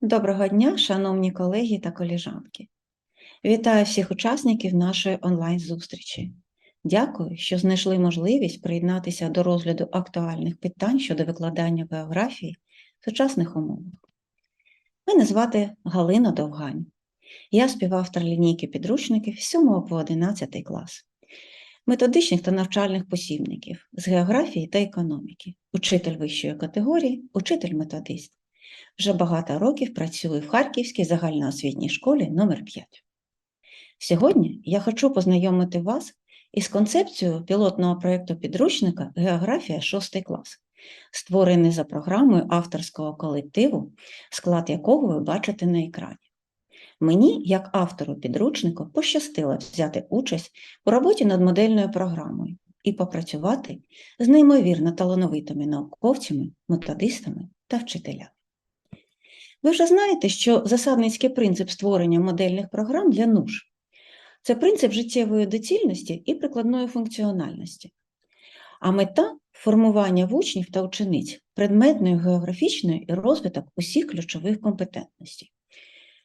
Доброго дня, шановні колеги та колежанки. Вітаю всіх учасників нашої онлайн-зустрічі. Дякую, що знайшли можливість приєднатися до розгляду актуальних питань щодо викладання географії в сучасних умовах. Мене звати Галина Довгань. Я співавтор лінійки підручників з 7 по 11 клас, методичних та навчальних посібників з географії та економіки, учитель вищої категорії, учитель-методист. Вже багато років працюю в Харківській загальноосвітній школі номер 5 Сьогодні я хочу познайомити вас із концепцією пілотного проєкту підручника Географія 6 клас, створений за програмою авторського колективу, склад якого ви бачите на екрані. Мені, як автору підручника, пощастило взяти участь у роботі над модельною програмою і попрацювати з неймовірно талановитими науковцями, методистами та вчителями. Ви вже знаєте, що засадницький принцип створення модельних програм для НУШ – це принцип життєвої доцільності і прикладної функціональності. А мета формування учнів та учениць предметної, географічної і розвиток усіх ключових компетентностей.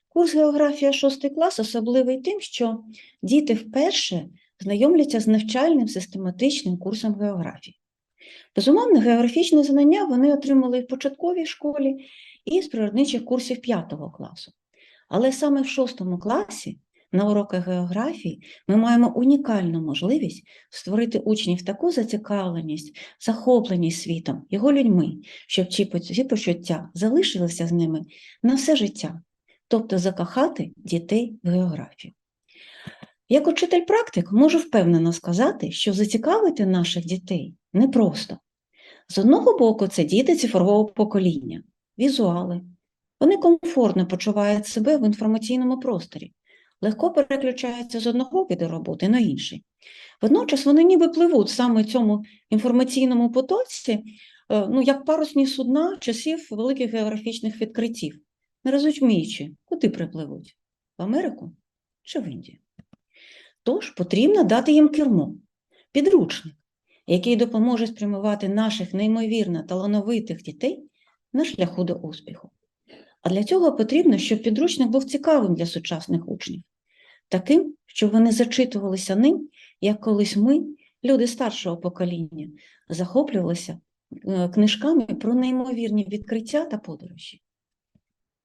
Курс географія 6 клас особливий тим, що діти вперше знайомляться з навчальним систематичним курсом географії. Безумовно, географічні знання вони отримали в початковій школі і з природничих курсів 5 класу. Але саме в 6 класі на уроках географії ми маємо унікальну можливість створити учнів таку зацікавленість, захопленість світом, його людьми, щоб ці почуття залишилися з ними на все життя, тобто закохати дітей в географію. Як учитель-практик можу впевнено сказати, що зацікавити наших дітей непросто. З одного боку, це діти цифрового покоління, візуали. Вони комфортно почувають себе в інформаційному просторі, легко переключаються з одного виду роботи на інший. Водночас вони ніби пливуть саме в цьому інформаційному потоці, ну, як парусні судна часів великих географічних відкриттів, не розуміючи, куди припливуть в Америку чи в Індію. Тож потрібно дати їм кермо, підручник, який допоможе спрямувати наших неймовірно талановитих дітей на шляху до успіху. А для цього потрібно, щоб підручник був цікавим для сучасних учнів, таким, щоб вони зачитувалися ним, як колись ми, люди старшого покоління, захоплювалися е, книжками про неймовірні відкриття та подорожі.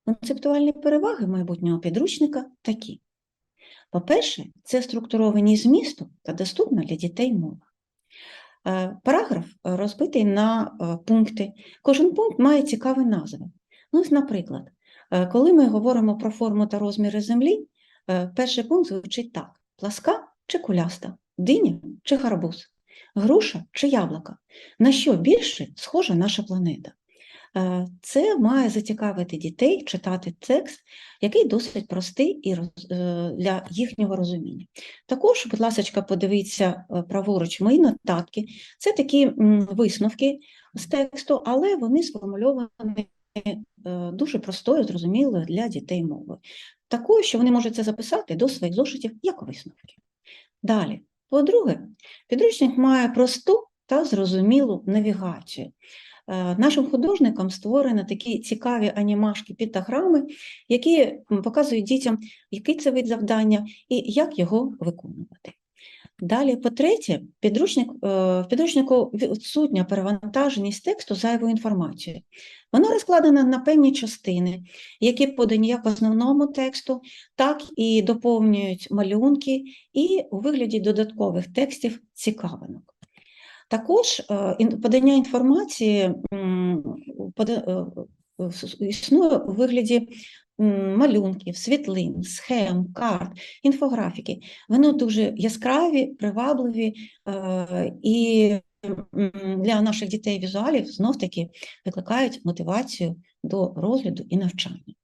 Концептуальні переваги майбутнього підручника такі. По-перше, це структурованість змісту та доступна для дітей мова. Е, параграф розбитий на е, пункти. Кожен пункт має цікаві назви. Ну, Наприклад, е, коли ми говоримо про форму та розміри Землі, перший пункт звучить так: пласка чи куляста, диня чи гарбуз, груша чи яблука. На що більше схожа наша планета? Е, це має зацікавити дітей читати текст, який досить простий і е, для їхнього розуміння. Також, будь ласка, подивіться е, праворуч мої нотатки. Це такі висновки з тексту, але вони сформульовані дуже простою, зрозумілою для дітей мовою. Такою, що вони можуть це записати до своїх зошитів як висновки. Далі, по-друге, підручник має просту та зрозумілу навігацію. Е, нашим художникам створені такі цікаві анімашки пітограми, які показують дітям, який це вид завдання і як його виконувати. Далі, по-третє, підручник, е, в підручнику відсутня перевантаженість тексту зайвою інформацією. Воно розкладено на певні частини, які подані як основному тексту, так і доповнюють малюнки і у вигляді додаткових текстів цікавинок. Також е, подання інформації е, існує у вигляді малюнків, світлин, схем, карт, інфографіки. Вони дуже яскраві, привабливі е, і для наших дітей візуалів знов-таки викликають мотивацію до розгляду і навчання.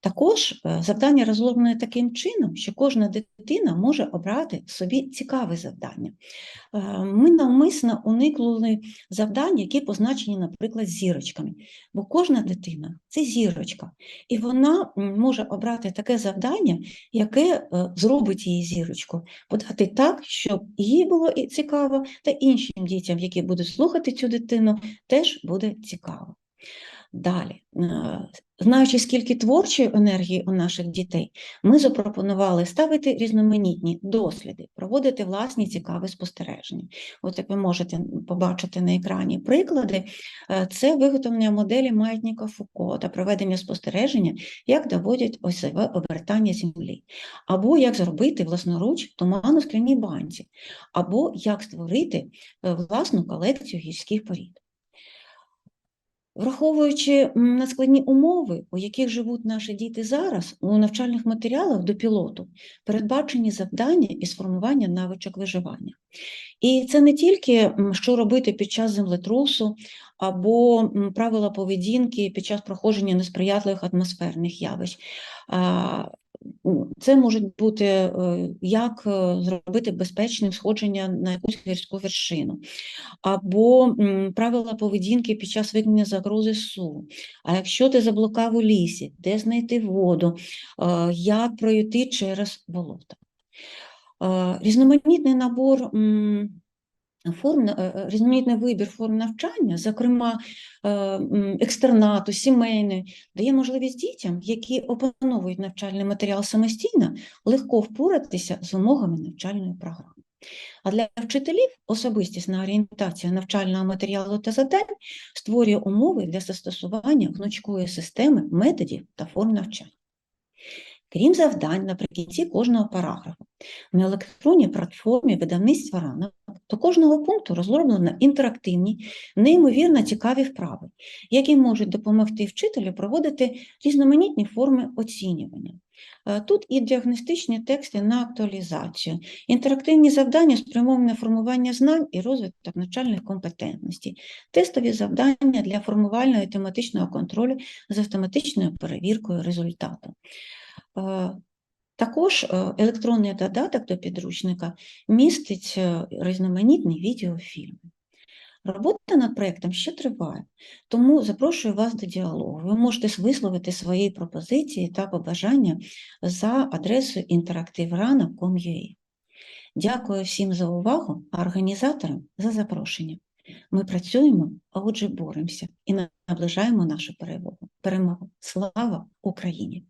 Також е, завдання розроблені таким чином, що кожна дитина може обрати собі цікаве завдання. Е, ми навмисно уникнули завдань, які позначені, наприклад, зірочками, бо кожна дитина це зірочка, і вона може обрати таке завдання, яке е, зробить її зірочку, подати так, щоб їй було цікаво, та іншим дітям, які будуть слухати цю дитину, теж буде цікаво. Далі, е, знаючи, скільки творчої енергії у наших дітей, ми запропонували ставити різноманітні досліди, проводити власні цікаві спостереження. От як ви можете побачити на екрані приклади, е, це виготовлення моделі маятника Фуко та проведення спостереження, як доводять осьове обертання Землі, або як зробити власноруч туману скляній банці, або як створити е, власну колекцію гірських порід. Враховуючи надскладні умови, у яких живуть наші діти зараз, у навчальних матеріалах до пілоту передбачені завдання і сформування навичок виживання. І це не тільки що робити під час землетрусу або правила поведінки під час проходження несприятливих атмосферних явищ. Це можуть бути е, як е, зробити безпечним сходження на якусь гірську вершину, або правила поведінки під час виникнення загрози су. А якщо ти заблукав у лісі, де знайти воду, е, як пройти через болото. Різноманітний набор форм, е, е, різноманітний вибір форм навчання, зокрема е, екстернату, сімейної, дає можливість дітям, які опановують навчальний матеріал самостійно, легко впоратися з умовами навчальної програми. А для вчителів особистісна орієнтація навчального матеріалу та завдань створює умови для застосування гнучкої системи методів та форм навчання. Крім завдань, наприкінці кожного параграфу, на електронній платформі видавництва ранок до кожного пункту розроблено інтерактивні, неймовірно цікаві вправи, які можуть допомогти вчителю проводити різноманітні форми оцінювання. Е, Тут і діагностичні тексти на актуалізацію, інтерактивні завдання спрямовані на формування знань і розвиток навчальних компетентностей, тестові завдання для формувального і тематичного контролю з автоматичною перевіркою результату. Також е, електронний додаток до підручника містить е, різноманітні відеофільми. Робота над проєктом ще триває, тому запрошую вас до діалогу. Ви можете висловити свої пропозиції та побажання за адресою interactiverana.com.ua. Дякую всім за увагу, а організаторам за запрошення. Ми працюємо, а отже боремося і наближаємо нашу. Перемогу. Слава Україні!